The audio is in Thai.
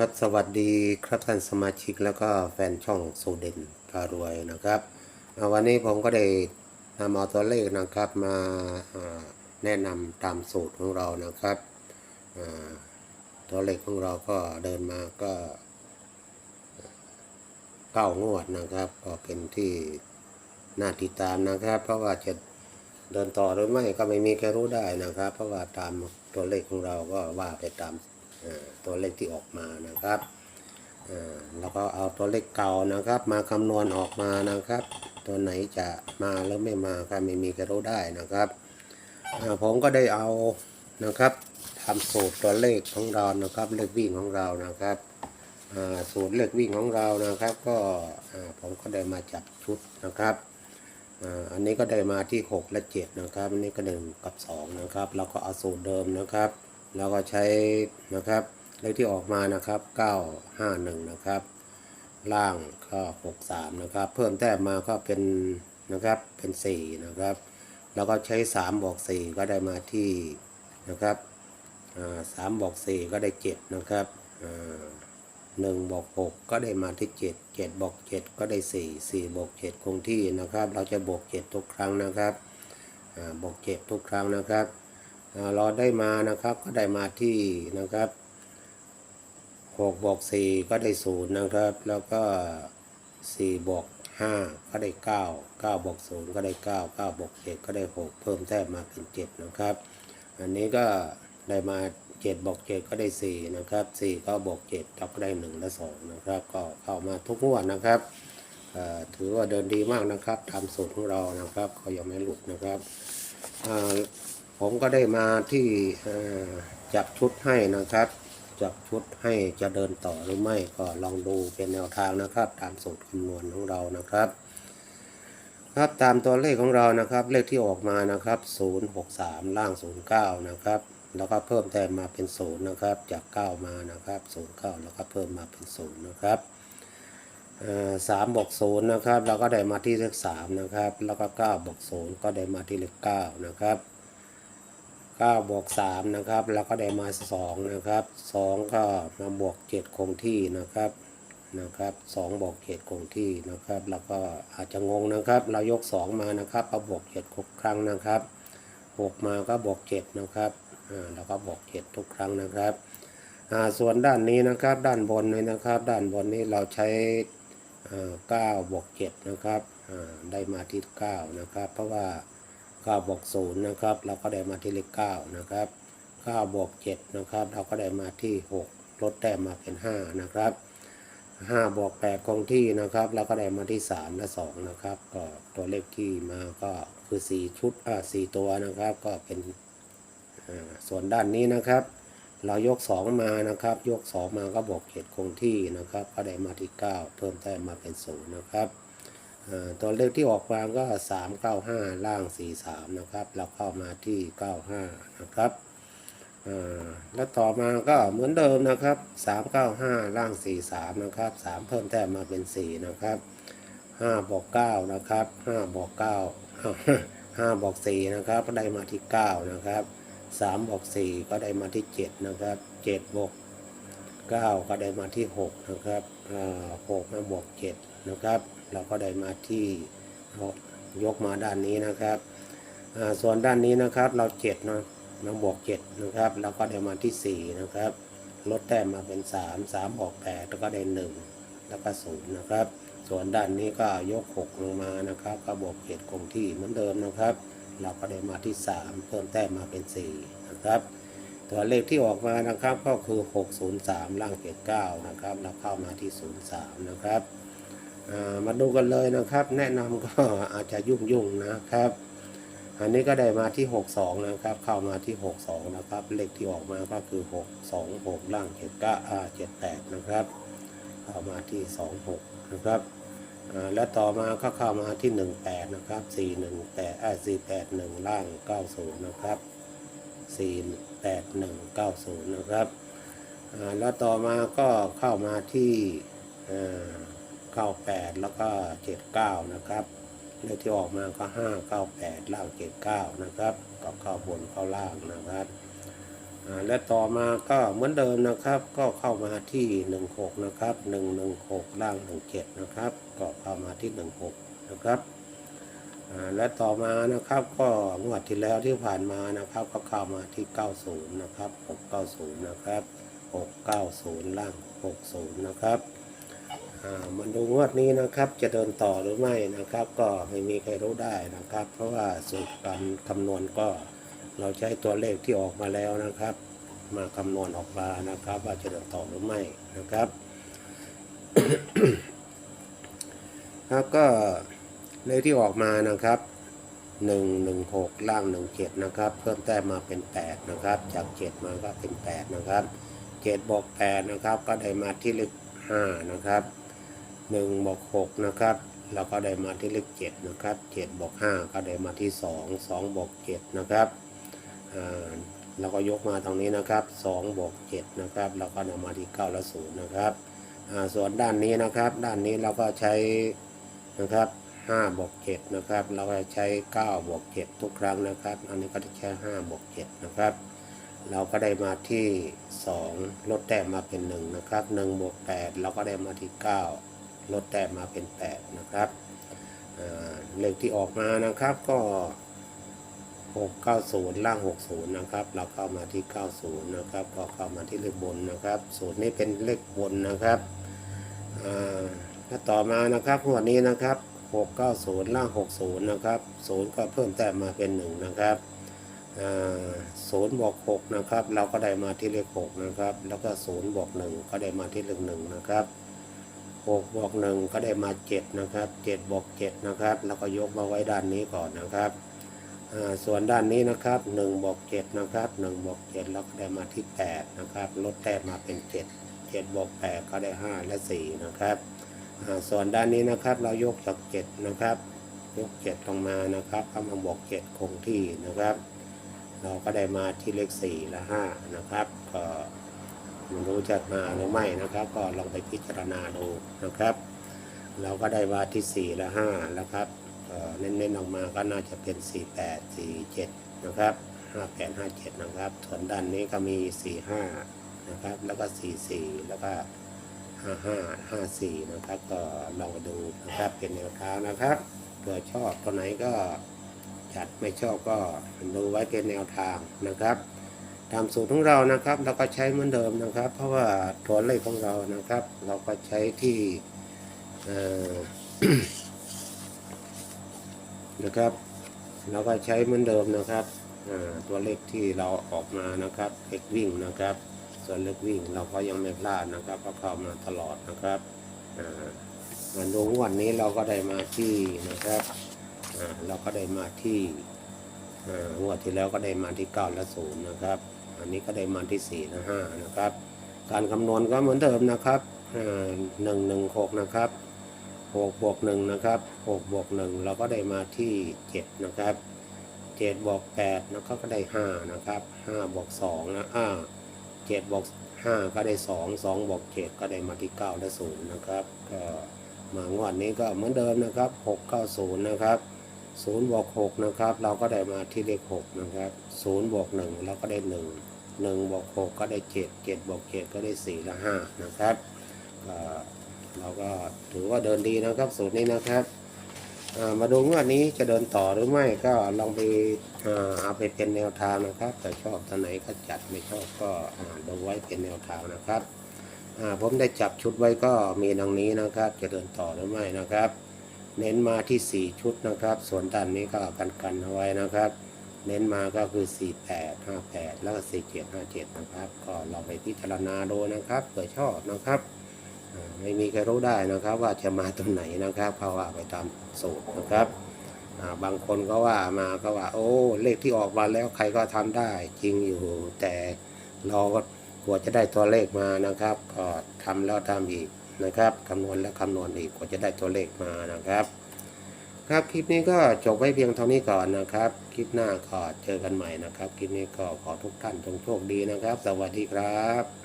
ครับสวัสดีครับท่านสมาชิกแล้วก็แฟนช่องโซเดนพารวยนะครับ วันนี้ผมก็ได้นำเอาตัวเลขนะครับมาแนะนำตามสูตรของเรานะครับตัวเลขของเราก็เดินมาก็เก้างวดนะครับ ก็เป็นที่น่าติดตามนะครับ เพราะว่าจะเดินต่อหรือไม่ก็ไม่มีใครรู้ได้นะครับ เพราะว่าตามตัวเลขของเราก็ว่าไปตาม ตัวเลขที่ออกมานะครับอ่อแล้วก็เอาตัวเลขเก่านะครับ มาคำนวณออกมานะครับ ตัวไหนจะมาหรือไม่มาก็ไม่มีใครรู้ได้นะครับอ่าผมก็ได้เอานะครับทำสูตรตัวเลขของเรานะครับ เลขวิ่งของเรานะครับอ่าสูตรเลขวิ่งของเรานะครับ ก็อ่าผมก็ได้มาจับชุดนะครับอ่าอันนี้ก็ได้มาที่ 6 และ 7 นะครับ อันนี้ก็1กับ 2 นะครับ แล้วก็เอาสูตรเดิมนะครับ แล้วก็ใช้นะครับเลขที่ออกมานะครับ 951 นะครับ ล่างก็63 นะครับ เพิ่มแต้มมาก็เป็นนะครับเป็น 4 นะครับ แล้วก็ใช้ 3 บวก 4 ก็ได้มาที่นะครับสามบวก4ก็ได้7นะครับอ่าหนึ่งบวก6ก็ได้มาที่7 7บวก7ก็ได้4 4บวก7คงที่นะครับ เราจะบวก7ทุกครั้งนะครับบวก7ทุกครั้งนะครับ เราได้มานะครับก็ได้มาที่นะครับ6บวก4ก็ได้0นะครับ แล้วก็4บวก5ก็ได้9 9บวก0ก็ได้9 9บวก7ก็ได้6เพิ่มแต้มมาเป็น7นะครับ อันนี้ก็ได้มา7บวก7ก็ได้4นะครับ4ก็บวก7เราก็ได้1และ2นะครับ ก็เข้ามาทุกงวดนะครับถือว่าเดินดีมากนะครับตามสูตรของเรานะครับก็ยังไม่หลุดนะครับ ผมก็ได้มาที่จับชุดให้นะครับ จับชุดให้จะเดินต่อหรือไม่ก็ลองดูเป็นแนวทางนะครับ ตามสูตรคำนวณของเรานะครับ ครับตามตัวเลขของเรานะครับ เลขที่ออกมานะครับ 063 ล่าง 09 นะครับ แล้วก็เพิ่มแต้มมาเป็น 0 นะครับ จาก 9 มานะครับ 09 แล้วก็เพิ่มมาเป็น 0 นะครับสามบวกศูนย์นะครับ เราก็ได้มาที่เลขสามนะครับ แล้วก็เก้าบวกศูนย์ก็ได้มาที่เลขเก้านะครับ 9บวก3นะครับ แล้วก็ได้มา2นะครับ2ก็มาบวก 7 คงที่นะครับนะครับ2บวก7คงที่นะครับ แล้วก็อาจจะงงนะครับ เรายก 2 มานะครับเอาบวก7ทุกครั้งนะครับ6มาก็บวก7นะครับอ่าแล้วก็บวก7ทุกครั้งนะครับอ่าส่วนด้านนี้นะครับด้านบนนี้นะครับ ด้านบนนี้เราใช้อ่า9บวก7นะครับอ่าได้มาที่9นะครับ เพราะว่า 9บวก0นะครับ เราก็ได้มาที่เลข9นะครับ9บวก7นะครับ เราก็ได้มาที่ 6 ลดแต้มมาเป็น 5 นะครับ5บวก8คงที่นะครับ เราก็ได้มาที่ 3 และ 2 นะครับก็ตัวเลขที่มาก็คือ 4 ชุดอ่า4ตัวนะครับ ก็เป็นอ่าส่วนด้านนี้นะครับ เรายก 2 มานะครับ ยก 2 มาก็บวก7คงที่นะครับ ก็ได้มาที่ 9 เพิ่มแต้มมาเป็น 0 นะครับ ตัวเลขที่ออกมาก็ 395 ล่าง 43 นะครับแล้วเข้ามาที่ 95 นะครับแล้วต่อมาก็เหมือนเดิมนะครับ 395 ล่าง 43 นะครับ 3 เพิ่มแต้มมาเป็น 4 นะครับ 5บวก9นะครับ5บวก9 5บวก4นะครับก็ได้มาที่ 9 นะครับ 3บวก4ก็ได้มาที่ 7 นะครับ7บวก9ก็ได้มาที่ 6 นะครับ6มาบวก7 นะครับ เราก็ได้มาที่ยกมาด้านนี้นะครับส่วนด้านนี้นะครับเรา7นะมาบวก7นะครับแล้วก็ได้มาที่4นะครับลดแต้มมาเป็น3 3บวก8แล้วก็ได้1แล้วก็0นย์นะครับ ส่วนด้านนี้ก็ยก6ลงมานะครับก็บวก7คงที่เหมือนเดิมนะครับ เราก็ได้มาที่3เพิ่มแต้มมาเป็น4นะครับตัวเลขที่ออกมานะครับก็คือ 603 ล่าง79นะครับแล้วเข้ามาที่ 03 นะครับ มาดูกันเลยนะครับ แนะนำก็อาจจะยุ่งยุ่งๆนะครับ อันนี้ก็ได้มาที่ 62 นะครับ เข้ามาที่ 62 นะครับ เลขที่ออกมาก็คือ 626ล่าง79อ่า78 นะครับ เข้ามาที่ 26 นะครับและต่อมาก็เข้ามาที่ 18 นะครับ 418อ่า481 ล่าง 90 นะครับ 48190 นะครับแล้วต่อมาก็เข้ามาที่อ่า 98แล้วก็79นะครับเลขที่ออกมาก็598ล่าง79นะครับก็เข้าบนเข้าล่างนะครับและต่อมาก็เหมือนเดิมนะครับ ก็เข้ามาที่หนึ่งหกนะครับหนึ่งหนึ่งหกล่างหนึ่งเจ็ดนะครับ ก็เข้ามาที่หนึ่งหกนะครับและต่อมานะครับก็งวดที่แล้วที่ผ่านมานะครับ ก็เข้ามาที่เก้าศูนะครับหกเก้าศูนะครับหกเก้าศูนย์ล่างหกศูนะครับ มาดูงวดนี้นะครับ จะเดินต่อหรือไม่นะครับ ก็ไม่มีใครรู้ได้นะครับ เพราะว่าสูตรการคำนวณก็เราใช้ตัวเลขที่ออกมาแล้วนะครับ มาคำนวณออกมานะครับ ว่าจะเดินต่อหรือไม่นะครับแล้วก็เลขที่ออกมานะครับหนึ่งหนึ่งหกล่างหนึ่งเจ็ดนะครับ เพิ่มแต้มมาเป็นแปดนะครับ จากเจ็ดมาก็เป็นแปดนะครับเจ็ดบวกแปดนะครับ ก็ได้มาที่เลขห้านะครับ หนึ่งบวกหกนะครับแล้วก็ได้มาที่เลขเจ็ดนะครับเจ็ดบวกห้าก็ได้มาที่สองสองบวกเจ็ดนะครับเราก็ยกมาตรงนี้นะครับ2บวก7นะครับเราก็นำมาที่9และ0นะครับส่วนด้านนี้นะครับ ด้านนี้เราก็ใช้นะครับ5บวก7นะครับ เราก็ใช้9บวก7ทุกครั้งนะครับ อันนี้ก็จะใช้5บวก7นะครับ เราก็ได้มาที่ 2 ลดแต้มมาเป็น 1 นะครับ1บวก8เราก็ได้มาที่ 9 ลดแต้มมาเป็น 8 นะครับเลขที่ออกมานะครับก็ 690 ล่าง 60 นะครับ เราเข้ามาที่ 90 นะครับ ก็เข้ามาที่เลขบนนะครับ สูตรนี้เป็นเลขบนนะครับถ้าต่อมานะครับหัวดนี้นะครับ 690 ล่าง 60 นะครับ 0 ก็เพิ่มแต้มมาเป็น 1 นะครับอ่า0บวก6นะครับ เราก็ได้มาที่เลข6นะครับ แล้วก็0บวก1ก็ได้มาที่เลข1นะครับ 6บวก1ก็ได้มา7นะครับ7บวก7นะครับ แล้วก็ยกมาไว้ด้านนี้ก่อนนะครับส่วนด้านนี้นะครับ1บวก7นะครับ1บวก7แล้วก็ได้มาที่8นะครับลดแต้มมาเป็น 7 7บวก8ก็ได้ 5 และ 4 นะครับส่วนด้านนี้นะครับเรายกจาก 7 นะครับ ยก 7 ลงมานะครับเอามาบวก 7 คงที่นะครับ เราก็ได้มาที่เลข 4 และ 5 นะครับก็ ไม่รู้จะมาหรือไม่นะครับ ก็ลองไปพิจารณาดูนะครับ เราก็ได้มาที่ 4 และ 5 แล้วครับเน้นๆออกมาก็น่าจะเป็น 48 47 นะครับ 58 57 นะครับ ส่วนด้านนี้ก็มี 45 นะครับ แล้วก็ 44 แล้วก็ 55 54 นะครับ ก็ลองดูนะครับ เป็นแนวทางนะครับเผื่อชอบตัวไหนก็จัดไม่ชอบก็ดูไว้เป็นแนวทางนะครับ ตามสูตรของเรานะครับ เราก็ใช้เหมือนเดิมนะครับ เพราะว่าตัวเลขของเรานะครับ เราก็ใช้ที่นะครับ เราก็ใช้เหมือนเดิมนะครับตัวเลขที่เราออกมานะครับเลขวิ่งนะครับ ส่วนเลขวิ่งเราก็ยังไม่พลาดนะครับก็เข้ามาตลอดนะครับอ่าวันลงวันนี้เราก็ได้มาที่นะครับเราก็ได้มาที่ งวดที่แล้วก็ได้มาที่9และ0นะครับ อันนี้ก็ได้มาที่4และ5นะครับ การคำนวณก็เหมือนเดิมนะครับหนึ่งหนึ่งหกนะครับหกบวกหนึ่งนะครับหกบวกหนึ่งเราก็ได้มาที่เจ็ดนะครับเจ็ดบวกแปดนะก็ได้ห้านะครับห้าบวกสองนะอ่าเจ็ดบวกห้าก็ได้สองสองบวกเจ็ดก็ได้มาที่เก้าและศูนย์นะครับก็มางวดนี้ก็เหมือนเดิมนะครับหกเก้าศูนย์นะครับ ศูนย์บวกหกนะครับ เราก็ได้มาที่เลขหกนะครับศูนย์บวกหนึ่งเราก็ได้หนึ่งหนึ่งบวกหกก็ได้เจ็ดเจ็ดบวกเจ็ดก็ได้สี่และห้านะครับเราก็ถือว่าเดินดีนะครับสูตรนี้นะครับามาดูว่านี้จะเดินต่อหรือไม่ก็ลองไปเอาไปเป็นแนวทางนะครับ แต่ชอบตัวไหนก็จัดไม่ชอบก็อ่าดูไว้เป็นแนวทางนะครับผมได้จับชุดไว้ก็มีดังนี้นะครับ จะเดินต่อหรือไม่นะครับ เน้นมาที่ 4 ชุดนะครับ ส่วนด้านนี้ก็กันกันเอาไว้นะครับ เน้นมาก็คือ 48 58 แล้วก็ 47 57 นะครับ ก็ลองไปพิจารณาดูนะครับเผื่อชอบนะครับ ไม่มีใครรู้ได้นะครับว่าจะมาตรงไหนนะครับเพราะว่าไปตามสูตรนะครับบางคนก็ว่ามาก็ว่า โอ้เลขที่ออกมาแล้วใครก็ทำได้จริงอยู่ แต่ราก็กว่าจะได้ตัวเลขมานะครับ ก็ทำแล้วทำอีก นะครับคำนวณและคำนวณอีกกว่าจะได้ตัวเลขมานะครับ ครับคลิปนี้ก็จบไว้เพียงเท่านี้ก่อนนะครับ คลิปหน้าก็เจอกันใหม่นะครับ คลิปนี้ก็ขอทุกท่านจงโชคดีนะครับ สวัสดีครับ